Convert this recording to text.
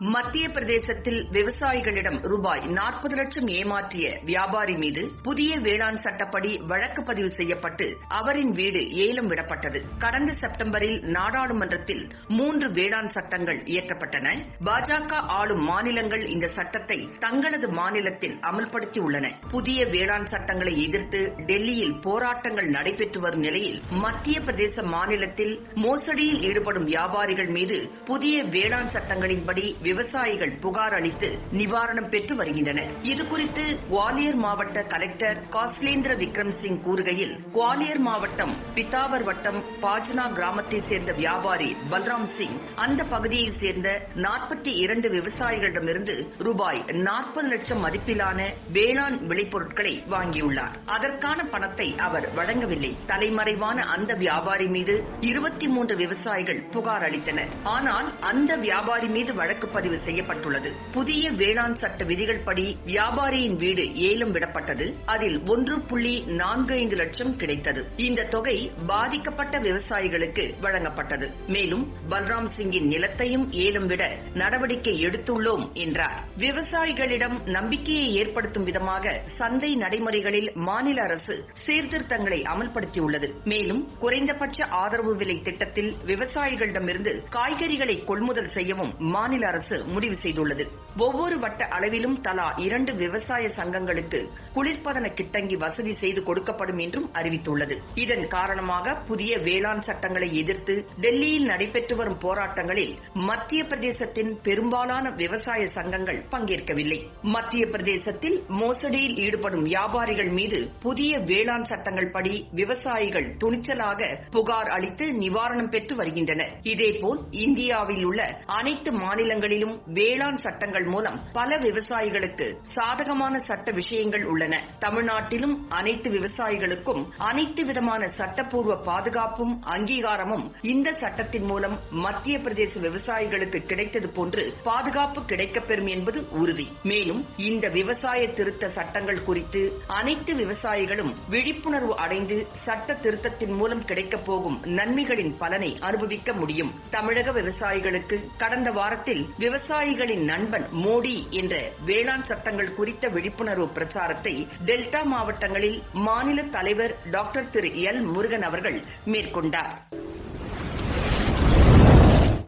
மத்திய பிரதேசத்தில் விவசாயிகளிடம் ரூபாய் நாற்பது லட்சம் ஏமாற்றிய வியாபாரி மீது புதிய வேளாண் சட்டப்படி வழக்கு பதிவு செய்யப்பட்டு அவரின் வீடு ஏலம் விடப்பட்டது. கடந்த செப்டம்பரில் நாடாளுமன்றத்தில் மூன்று வேளாண் சட்டங்கள் இயற்றப்பட்டன பாஜக ஆளும் மாநிலங்கள் இந்த சட்டத்தை தங்களது மாநிலத்தில் அமல்படுத்தியுள்ளன. புதிய வேளாண் சட்டங்களை எதிர்த்து டெல்லியில் போராட்டங்கள் நடைபெற்று வரும் நிலையில் மத்திய பிரதேச மாநிலத்தில் மோசடியில் ஈடுபடும் வியாபாரிகள் மீது புதிய வேளாண் சட்டங்களின்படி விவசாயிகள் புகார் அளித்து நிவாரணம் பெற்று வருகின்றனர். இதுகுறித்து குவாலியர் மாவட்ட கலெக்டர் காஸ்லேந்திர விக்ரம் சிங் கூறுகையில் குவாலியர் மாவட்டம் பித்தாவர் வட்டம் பாஜ்னா கிராமத்தை சேர்ந்த வியாபாரி பல்ராம் சிங் அந்த பகுதியை சேர்ந்த நாற்பத்தி இரண்டு விவசாயிகளிடமிருந்து ரூபாய் நாற்பது லட்சம் மதிப்பிலான வேளாண் விளைபொருட்களை வாங்கியுள்ளார். அதற்கான பணத்தை அவர் வழங்கவில்லை. தலைமறைவான அந்த வியாபாரி மீது இருபத்தி மூன்று விவசாயிகள் புகார் அளித்தனர். ஆனால் அந்த வியாபாரி மீது வழக்கு பதிவு செய்யப்பட்டுள்ளது. புதிய வேளாண் சட்ட விதிகள் படி வியாபாரியின் வீடு ஏலம் விடப்பட்டது. அதில் ஒன்று புள்ளி நான்கு ஐந்து லட்சம் கிடைத்தது. இந்த தொகை பாதிக்கப்பட்ட விவசாயிகளுக்கு வழங்கப்பட்டது. மேலும் பல்ராம் சிங்கின் நிலத்தையும் ஏலம் விட நடவடிக்கை எடுத்துள்ளோம் என்றார். விவசாயிகளிடம் நம்பிக்கையை ஏற்படுத்தும் விதமாக சந்தை நடைமுறைகளில் மாநில அரசு சீர்திருத்தங்களை அமல்படுத்தியுள்ளது. மேலும் குறைந்தபட்ச ஆதரவு விலை திட்டத்தில் விவசாயிகளிடமிருந்து காய்கறிகளை கொள்முதல் செய்யவும் மாநில அரசு முடிவு செய்துள்ளது. ஒவ்வொரு வட்ட அளவிலும் தலா இரண்டு விவசாய சங்கங்களுக்கு குளிர்பதன கிட்டங்கி வசதி செய்து கொடுக்கப்படும் என்றும் அறிவித்துள்ளது. இதன் காரணமாக புதிய வேளாண் சட்டங்களை எதிர்த்து டெல்லியில் நடைபெற்று வரும் போராட்டங்களில் மத்திய பிரதேசத்தின் பெரும்பாலான விவசாய சங்கங்கள் பங்கேற்கவில்லை. மத்திய பிரதேசத்தில் மோசடியில் ஈடுபடும் வியாபாரிகள் மீது புதிய வேளாண் சட்டங்கள் படி விவசாயிகள் துணிச்சலாக புகார் அளித்து நிவாரணம் பெற்று வருகின்றனர். இதேபோல் இந்தியாவில் உள்ள அனைத்து மாநிலங்களில் மாநிலங்களிலும் வேளாண் சட்டங்கள் மூலம் பல விவசாயிகளுக்கு சாதகமான சட்ட விஷயங்கள் உள்ளன. தமிழ்நாட்டிலும் அனைத்து விவசாயிகளுக்கும் அனைத்து விதமான சட்டப்பூர்வ பாதுகாப்பும் அங்கீகாரமும் இந்த சட்டத்தின் மூலம் மத்திய பிரதேச விவசாயிகளுக்கு கிடைத்தது போன்று பாதுகாப்பு கிடைக்கப்பெறும் என்பது உறுதி. மேலும் இந்த விவசாய திருத்த சட்டங்கள் குறித்து அனைத்து விவசாயிகளும் விழிப்புணர்வு அடைந்து சட்ட திருத்தத்தின் மூலம் கிடைக்கப் போகும் நன்மைகளின் பலனை அனுபவிக்க முடியும். தமிழக விவசாயிகளுக்கு கடந்த வாரத்தில் விவசாயிகளின் நண்பன் மோடி என்ற வேளாண் சட்டங்கள் குறித்த விழிப்புணர்வு பிரச்சாரத்தை டெல்டா மாவட்டங்களில் மாநில தலைவர் டாக்டர் திரு எல் முருகன் அவர்கள் மேற்கொண்டார்.